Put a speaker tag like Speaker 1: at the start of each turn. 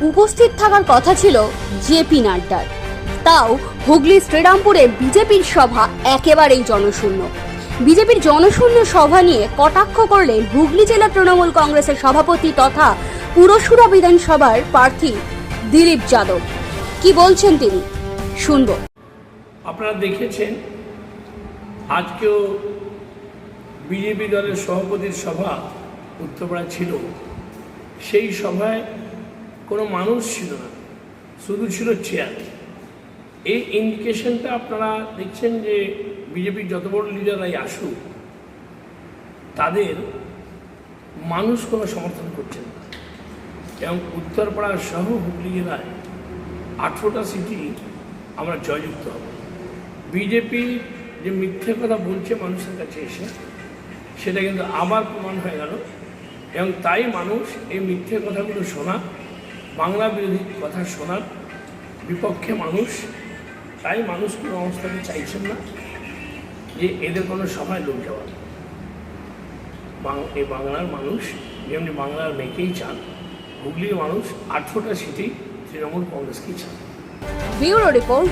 Speaker 1: উপস্থিত থাকার কথা ছিল জেপি নাড্ডার। তাও হুগলি শ্রীরামপুরে বিজেপির সভা একেবারেই জনশূন্য। বিজেপির জনশূন্য সভা নিয়ে কটাক্ষ করলেন হুগলি জেলা তৃণমূল কংগ্রেসের সভাপতি তথা পুরসুরা বিধানসভার প্রার্থী দিলীপ যাদব। কি বলছেন তিনি? শুনব।
Speaker 2: আপনারা দেখেছেন, আজকেও বিজেপি দলের সভাপতির সভা উত্তরপাড়া ছিল। সেই সভায় কোনো মানুষ ছিল না, শুধু ছিল চেয়ার এই ইন্ডিকেশনটা আপনারা দেখছেন যে বিজেপির যত বড় লিডাররাই আসুক, তাদের মানুষ কোনো সমর্থন করছেন না। এবং উত্তরপাড়া সহ হুগলি জেলায় আঠেরোটা সিটি আমরা জয়যুক্ত হব। বিজেপি যে মিথ্যে কথা বলছে মানুষের কাছে এসে, সেটা কিন্তু আবার প্রমাণ হয়ে গেল। এবং তাই মানুষ এই মিথ্যে কথাগুলো শোনা বাংলা বিরোধী কথা শোনার বিপক্ষে মানুষ, তাই মানুষ কোনো অবস্থাতে চাইছেন না যে এদের কোনো সভায় লোক যাওয়া বাং- এই বাংলার মানুষ, যেমনি বাংলার মেয়েকেই চান, হুগলির মানুষ আঠেরোটা সিটেই তৃণমূল কংগ্রেসকেই চান।
Speaker 1: Bureau report